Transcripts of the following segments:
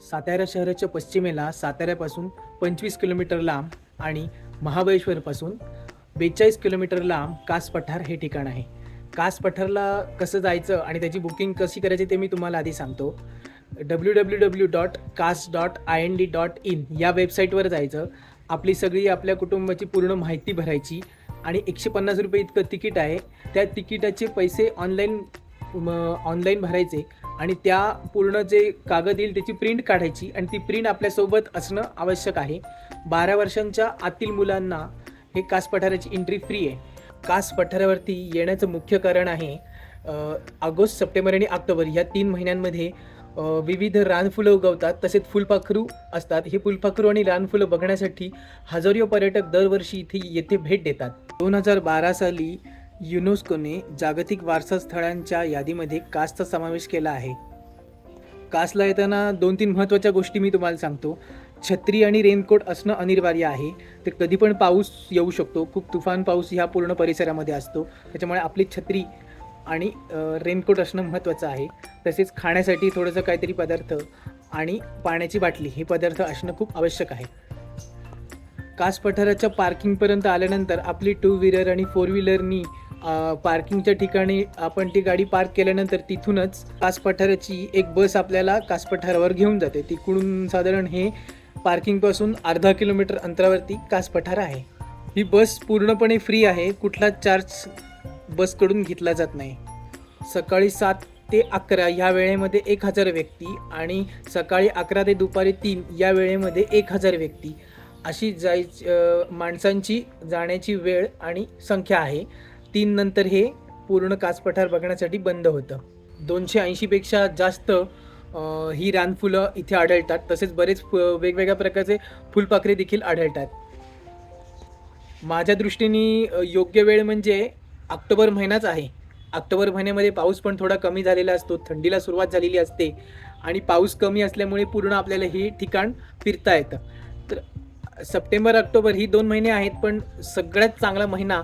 सातारा शहराच्या पश्चिमेला साताऱ्यापासून पंचवीस किलोमीटर लांब आणि महाबळेश्वरपासून बेचाळीस किलोमीटर लांब कास पठार हे ठिकाण आहे. कास पठारला कसं जायचं आणि त्याची बुकिंग कशी करायची ते मी तुम्हाला आधी सांगतो. W W W dot Kaas dot I N D dot in या वेबसाईटवर जायचं. आपली सगळी आपल्या कुटुंबाची पूर्ण माहिती भरायची आणि एकशे पन्नास रुपये इतकं तिकीट आहे. त्या तिकिटाचे पैसे ऑनलाईन ऑनलाईन भरायचे. आणि त्या पूर्ण जे कागद येईल त्याची प्रिंट काढायची आणि ती प्रिंट आपल्यासोबत असणं आवश्यक आहे. बारा वर्षांच्या आतील मुलांना हे कास पठाराची एंट्री फ्री आहे. कास पठारावरती येण्याचं मुख्य कारण आहे ऑगस्ट सप्टेंबर आणि ऑक्टोबर या तीन महिन्यांमध्ये विविध रानफुलं उगवतात. तसेच फुलपाखरू असतात. हे फुलपाखरू आणि रानफुलं बघण्यासाठी हजारो पर्यटक दरवर्षी इथे येथे भेट देतात. दोन हजार बारा साली युनेस्कोने जागतिक वारसा स्थळांच्या यादीमध्ये कासचा समावेश केला आहे. कासला येताना दोन तीन महत्त्वाच्या गोष्टी मी तुम्हाला सांगतो. छत्री आणि रेनकोट असणं अनिवार्य आहे. ते कधी पण पाऊस येऊ शकतो. खूप तुफान पाऊस ह्या पूर्ण परिसरामध्ये असतो. त्याच्यामुळे आपली छत्री आणि रेनकोट असणं महत्त्वाचं आहे. तसेच खाण्यासाठी थोडंसं काहीतरी पदार्थ आणि पाण्याची बाटली हे पदार्थ असणं खूप आवश्यक आहे. कास पठाराच्या पार्किंगपर्यंत आल्यानंतर आपली टू व्हीलर आणि फोर व्हीलरनी पार्किंगच्या ठिकाणी आपण ती गाडी पार्क केल्यानंतर तिथूनच कासपठाराची एक बस आपल्याला कासपठारावर घेऊन जाते. तिकडून साधारण हे पार्किंगपासून अर्धा किलोमीटर अंतरावरती कासपठार आहे. ही बस पूर्णपणे फ्री आहे. कुठलाच चार्ज बसकडून घेतला जात नाही. सकाळी सात ते अकरा या वेळेमध्ये एक हजार व्यक्ती आणि सकाळी अकरा ते दुपारी तीन या वेळेमध्ये एक हजार व्यक्ती. अशी जाय माणसांची जाण्याची वेळ आणि संख्या आहे. तीन नंतर हे पूर्ण काचपठार बघण्यासाठी बंद होतं. दोनशे ऐंशीपेक्षा जास्त ही रानफुलं इथे आढळतात. तसेच बरेच फ- वेगवेगळ्या प्रकारचे फुलपाखरे देखील आढळतात. माझ्या दृष्टीने योग्य वेळ म्हणजे ऑक्टोबर महिनाच आहे. ऑक्टोबर महिन्यामध्ये पाऊस पण थोडा कमी झालेला असतो थंडीला सुरुवात झालेली असते आणि पाऊस कमी असल्यामुळे पूर्ण आपल्याला हे ठिकाण फिरता येतं. तर सप्टेंबर ऑक्टोबर ही दोन महिने आहेत पण सगळ्यात चांगला महिना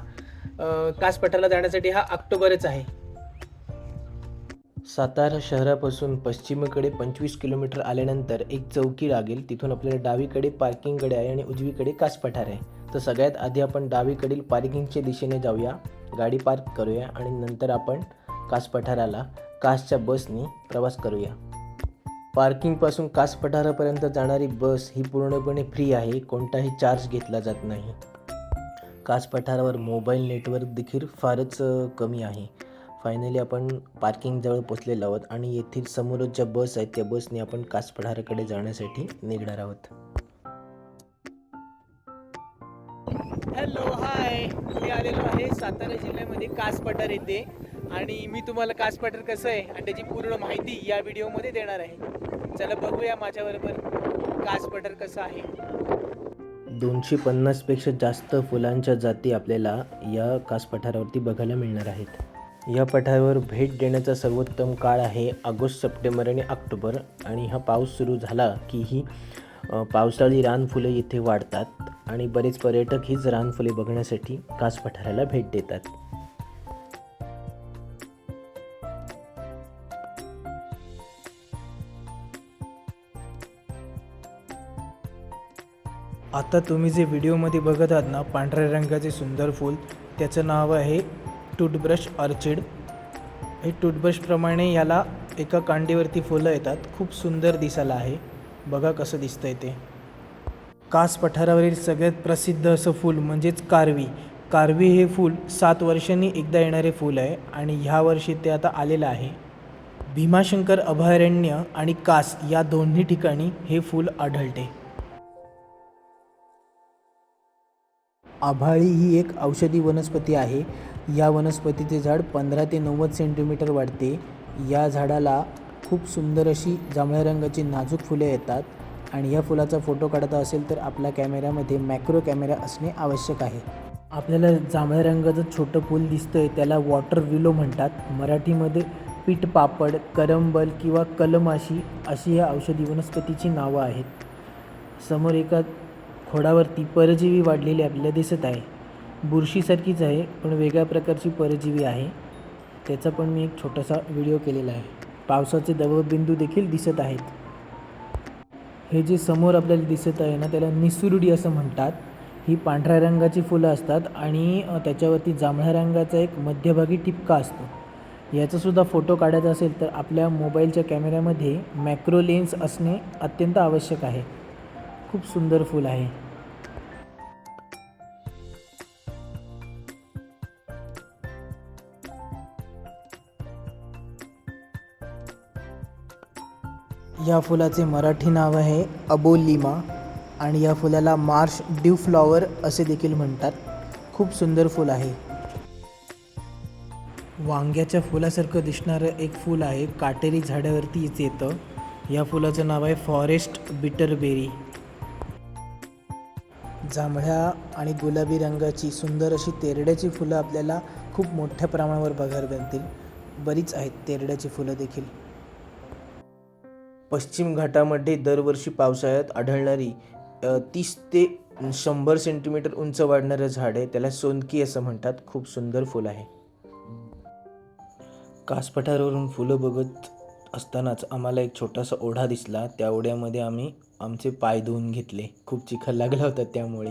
अ, जाण्यासाठी हा ऑक्टोबरच आहे. सातारा शहरापासून पश्चिमेकडे पंचवीस किलोमीटर आल्यानंतर एक चौकी लागेल. तिथून आपल्याला डावीकडे पार्किंगकडे आहे आणि उजवीकडे कासपठार आहे. तर सगळ्यात आधी आपण डावीकडील पार्किंगच्या दिशेने जाऊया. गाडी पार्क करूया आणि नंतर आपण कास पठाराला कासच्या बसनी प्रवास करूया. पार्किंगपासून कास पठारापर्यंत जाणारी बस ही पूर्णपणे फ्री आहे. कोणताही चार्ज घेतला जात नाही. कास पठारावर मोबाईल नेटवर्क देखील फारच कमी आहे. फायनली आपण पार्किंगजवळ पोचलेलो आहोत आणि येथील समोरच ज्या बस आहेत त्या बसने आपण कासपठाराकडे जाण्यासाठी निघणार आहोत. हॅलो हाय मी आलेलो आहे सातारा जिल्ह्यामध्ये कास पठार आणि मी तुम्हाला कास पठार कसं आहे आणि त्याची पूर्ण माहिती या व्हिडिओमध्ये देणार आहे. चला बघूया माझ्याबरोबर कास पठार कसं आहे. दोनशे पन्नासपेक्षा जास्त फुलांच्या जाती आपल्याला या कास पठारावरती बघायला मिळणार आहेत. या पठारावर भेट देण्याचा सर्वोत्तम काळ आहे ऑगस्ट सप्टेंबर आणि ऑक्टोबर आणि हा पाऊस सुरू झाला की ही पावसाळी रानफुले इथे वाढतात आणि बरेच पर्यटक हीच रानफुले बघण्यासाठी कास पठाराला भेट देतात. आता तुम्ही जे व्हिडिओमध्ये बघत आहात ना पांढऱ्या रंगाचे सुंदर फूल त्याचं नाव आहे टूथब्रश ऑर्चिड. हे टूथब्रशप्रमाणे याला एका कांडीवरती फुलं येतात. खूप सुंदर दिसायला आहे. बघा कसं दिसतंय ते. कास पठारावरील सगळ्यात प्रसिद्ध असं फूल म्हणजेच कारवी. कारवी हे फूल सात वर्षांनी एकदा येणारे फूल आहे आणि ह्या वर्षी ते आता आलेलं आहे. भीमाशंकर अभयारण्य आणि कास या दोन्ही ठिकाणी हे फूल आढळते. आभाळी ही एक औषधी वनस्पती आहे. या वनस्पतीचे झाड पंधरा ते नव्वद सेंटीमीटर वाढते. या झाडाला खूप सुंदर अशी जांभळ्या रंगाची नाजूक फुले येतात आणि या फुलाचा फोटो काढता असेल तर आपल्या कॅमेऱ्यामध्ये मॅक्रो कॅमेरा असणे आवश्यक आहे. आपल्याला जांभळ्या रंगाचं छोटं फूल दिसतं आहे त्याला वॉटर विलो म्हणतात. मराठीमध्ये पीठ पापड करंबल किंवा कलमाशी अशी या औषधी वनस्पतीची नावं आहेत. समोर एका खोडावरती परजीवी वाढलेली आपल्याला दिसत आहे. बुरशीसारखीच आहे पण वेगळ्या प्रकारची परजीवी आहे. त्याचा पण मी एक छोटासा व्हिडिओ केलेला आहे. पावसाचे दवबिंदू देखील दिसत आहेत. हे जे समोर आपल्याला दिसत आहे ना त्याला निसुरुडी असं म्हणतात. ही पांढऱ्या रंगाची फुलं असतात आणि त्याच्यावरती जांभळ्या रंगाचा एक मध्यभागी टिपका असतो. याचासुद्धा फोटो काढायचा असेल तर आपल्या मोबाईलच्या कॅमेऱ्यामध्ये मॅक्रो लेन्स असणे अत्यंत आवश्यक आहे. खूप सुंदर फूल आहे. या फुलाचे मराठी नाव आहे अबोलिमा आणि या फुलाला मार्श ड्यू फ्लॉवर असे देखील म्हणतात. खूप सुंदर फूल आहे. वांग्याच्या फुलासारखं दिसणारं एक फूल आहे काटेरी झाडावरतीच येतं. या फुलाचं नाव आहे फॉरेस्ट बिटरबेरी. जांभळ्या आणि गुलाबी रंगाची सुंदर अशी तेरड्याची फुलं आपल्याला खूप मोठ्या प्रमाणावर बघायला मिळतील. बरीच आहेत तेरड्याची फुलं देखील. पश्चिम घाटामध्ये दरवर्षी पावसाळ्यात आढळणारी तीस ते शंभर सेंटीमीटर उंच वाढणारं झाड आहे. त्याला सोनकी असं म्हणतात. खूप सुंदर फुल आहे. कासपठारावरून फुलं बघत असतानाच आम्हाला एक छोटासा ओढा दिसला. त्या ओढ्यामध्ये आम्ही आमचे पाय धुवून घेतले. खूप चिखल लागला होता त्यामुळे.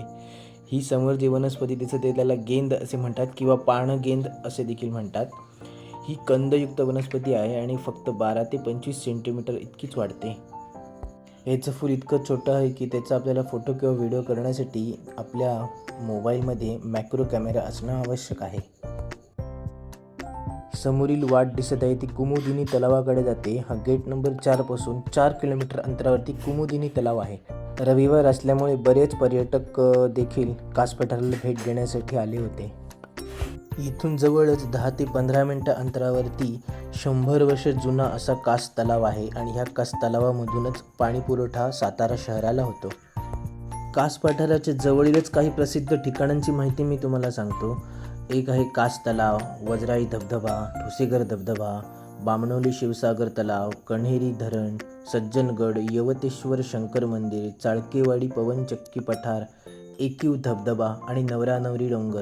ही समोर जी वनस्पती दिसते त्याला गेंद असे म्हणतात किंवा पानं गेंद असे देखील म्हणतात. ही कंदयुक्त वनस्पती आहे आणि फक्त बारा ते पंचवीस सेंटीमीटर इतकीच वाढते. याचं फूल इतकं छोटं आहे की त्याचा आपल्याला फोटो किंवा व्हिडिओ करण्यासाठी आपल्या मोबाईलमध्ये मॅक्रो कॅमेरा असणं आवश्यक आहे. समोरील वाट दिसत आहे ती कुमुदिनी तलावाकडे जाते. हा गेट नंबर चारपासून चार किलोमीटर अंतरावरती कुमुदिनी तलाव आहे. रविवार असल्यामुळे बरेच पर्यटक देखील कासपठाराला भेट देण्यासाठी आले होते. इथून जवळच दहा ते पंधरा मिनटं अंतरावरती शंभर वर्ष जुना असा कास तलाव आहे आणि ह्या कास तलावामधूनच पाणी पुरवठा सातारा शहराला होतो. कास पठाराच्या जवळीलच काही प्रसिद्ध ठिकाणांची माहिती मी तुम्हाला सांगतो. एक आहे कास तलाव वजराई धबधबा ठोसेगर धबधबा बामणोली शिवसागर तलाव कण्हेरी धरण सज्जनगड यवतेश्वर शंकर मंदिर चाळकेवाडी पवनचक्की पठार एकीव धबधबा आणि नवरा नवरी डोंगर.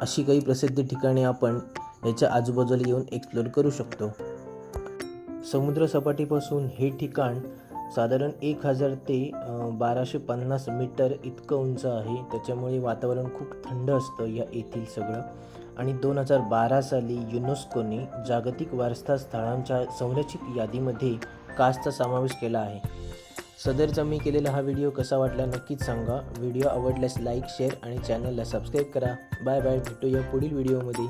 अशी काही प्रसिद्ध ठिकाणे आपण याच्या आजूबाजूला येऊन एक्सप्लोर करू शकतो. समुद्रसपाटीपासून हे ठिकाण साधारण एक हजार ते बाराशे पन्नास मीटर इतकं उंच आहे. त्याच्यामुळे वातावरण खूप थंड असतं या येथील सगळं. आणि दोन हजार बारा साली युनेस्कोने जागतिक वारसा स्थळांच्या संरक्षित यादीमध्ये कासचा समावेश केला आहे. सदरचा मी केलेला हा व्हिडिओ कसा वाटला नक्कीच सांगा. व्हिडिओ आवडल्यास लाईक शेअर आणि चॅनलला सबस्क्राईब करा. बाय बाय भेटूया पुढील व्हिडिओमध्ये.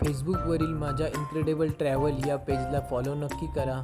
फेसबुकवरील माझ्या इन्क्रेडिबल ट्रॅव्हल या पेजला फॉलो नक्की करा.